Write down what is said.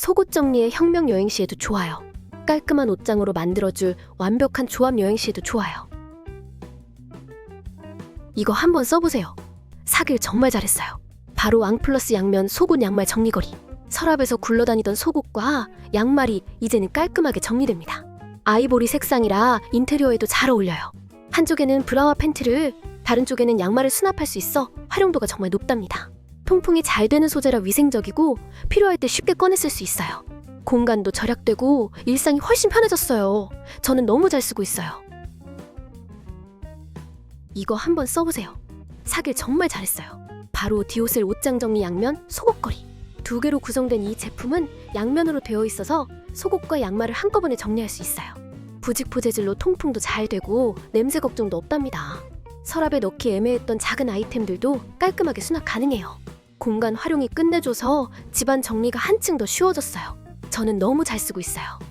속옷 정리의 혁명 여행 시에도 좋아요. 깔끔한 옷장으로 만들어줄 완벽한 조합 여행 시에도 좋아요. 이거 한번 써보세요. 사길 정말 잘했어요. 바로 왕 플러스 양면 속옷 양말 정리거리. 서랍에서 굴러다니던 속옷과 양말이 이제는 깔끔하게 정리됩니다. 아이보리 색상이라 인테리어에도 잘 어울려요. 한쪽에는 브라와 팬티를 다른 쪽에는 양말을 수납할 수 있어 활용도가 정말 높답니다. 통풍이 잘 되는 소재라 위생적이고 필요할 때 쉽게 꺼내 쓸 수 있어요. 공간도 절약되고 일상이 훨씬 편해졌어요. 저는 너무 잘 쓰고 있어요. 이거 한번 써보세요. 사길 정말 잘했어요. 바로 디오셀 옷장 정리 양면 속옷걸이. 두 개로 구성된 이 제품은 양면으로 되어 있어서 속옷과 양말을 한꺼번에 정리할 수 있어요. 부직포 재질로 통풍도 잘 되고 냄새 걱정도 없답니다. 서랍에 넣기 애매했던 작은 아이템들도 깔끔하게 수납 가능해요. 공간 활용이 끝내줘서 집안 정리가 한층 더 쉬워졌어요. 저는 너무 잘 쓰고 있어요.